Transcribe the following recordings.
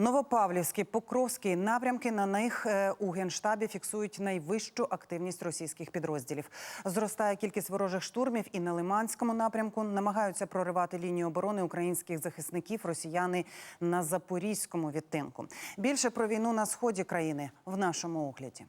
Новопавлівський, Покровський напрямки на них е, у генштабі фіксують найвищу активність російських підрозділів. Зростає кількість ворожих штурмів і на Лиманському напрямку намагаються проривати лінію оборони українських захисників росіяни на запорізькому відтинку. Більше про війну на сході країни в нашому огляді.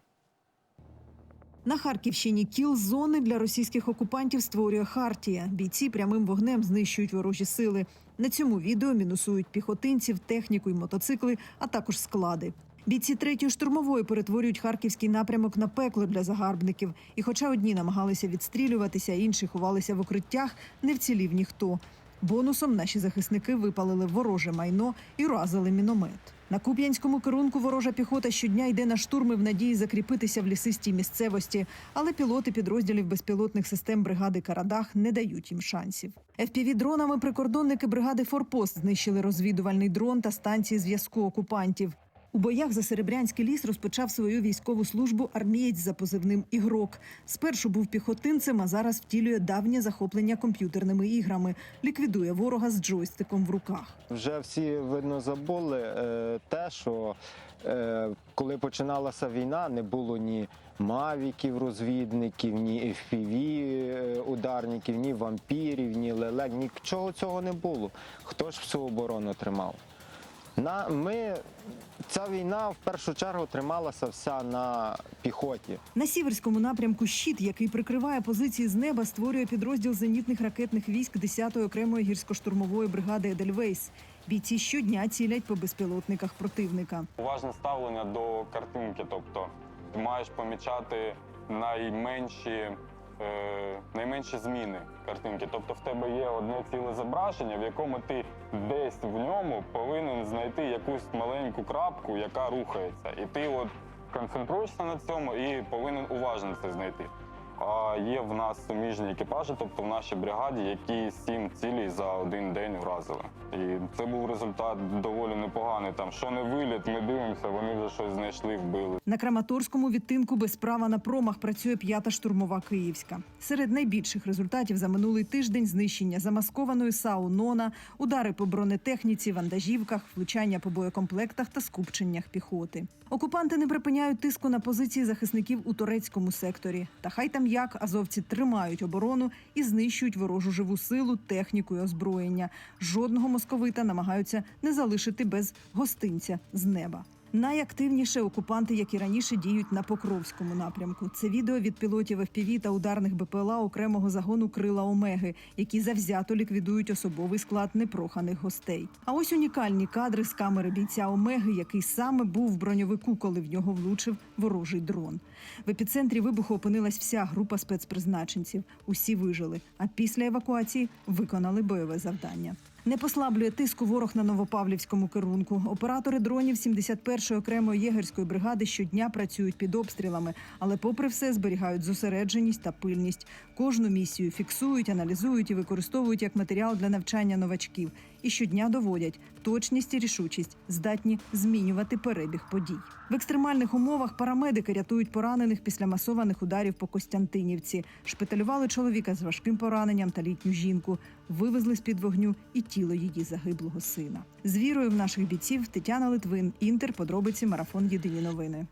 На Харківщині кіл зони для російських окупантів створює Хартія. Бійці прямим вогнем знищують ворожі сили. На цьому відео мінусують піхотинців, техніку і мотоцикли, а також склади. Бійці третьої штурмової перетворюють харківський напрямок на пекло для загарбників. І, хоча одні намагалися відстрілюватися, інші ховалися в укриттях, не вцілів ніхто. Бонусом наші захисники випалили вороже майно і разили міномет. На Куп'янському керунку ворожа піхота щодня йде на штурми в надії закріпитися в лісистій місцевості, але пілоти підрозділів безпілотних систем бригади Карадах не дають їм шансів. fpv дронами прикордонники бригади Форпост знищили розвідувальний дрон та станції зв'язку окупантів. У боях за Серебрянський ліс розпочав свою військову службу армієць за позивним ігрок. Спершу був піхотинцем, а зараз втілює давнє захоплення комп'ютерними іграми. Ліквідує ворога з джойстиком в руках. Вже всі видно забули е, те, що е, коли починалася війна, не було ні мавіків, розвідників, ні FPV е, ударників, ні вампірів, ні лелек. Нічого цього не було. Хто ж всю оборону тримав? На, ми, ця війна в першу чергу трималася вся на піхоті. На сіверському напрямку щит, який прикриває позиції з неба, створює підрозділ зенітних ракетних військ 10-ї окремої гірсько-штурмової бригади Едельвейс. Бійці щодня цілять по безпілотниках противника. Уважне ставлення до картинки, тобто ти маєш помічати найменші, найменші зміни картинки. Тобто в тебе є одне ціле зображення, в якому ти десь в ньому повинен знайти якусь маленьку крапку, яка рухається. І ти от концентруєшся на цьому і повинен уважно це знайти. А є в нас суміжні екіпажі, тобто в нашій бригаді, які сім цілей за один день вразили. І це був результат доволі непоганий. Там що не виліт, ми дивимося, вони вже щось знайшли, вбили. На Краматорському відтинку без права на промах працює п'ята штурмова Київська. Серед найбільших результатів за минулий тиждень знищення замаскованої САУ «Нона», удари по бронетехніці, вантажівках, влучання по боєкомплектах та скупченнях піхоти. Окупанти не припиняють тиску на позиції захисників у турецькому секторі. Та хай там як азовці тримають оборону і знищують ворожу живу силу, техніку і озброєння. Жодного московита намагаються не залишити без гостинця з неба. Найактивніше окупанти, як і раніше, діють на Покровському напрямку. Це відео від пілотів ФПВ та ударних БПЛА окремого загону крила Омеги, які завзято ліквідують особовий склад непроханих гостей. А ось унікальні кадри з камери бійця Омеги, який саме був в броньовику, коли в нього влучив ворожий дрон. В епіцентрі вибуху опинилась вся група спецпризначенців. Усі вижили, а після евакуації виконали бойове завдання. Не послаблює тиску ворог на Новопавлівському керунку. Оператори дронів 71-ї окремої єгерської бригади щодня працюють під обстрілами, але, попри все, зберігають зосередженість та пильність. Кожну місію фіксують, аналізують і використовують як матеріал для навчання новачків. І щодня доводять точність і рішучість, здатні змінювати перебіг подій. В екстремальних умовах парамедики рятують поранених після масованих ударів по Костянтинівці. Шпиталювали чоловіка з важким пораненням та літню жінку. Вивезли з під вогню і тіло її загиблого сина. З вірою в наших бійців Тетяна Литвин, Інтер, подробиці, марафон Єдині новини.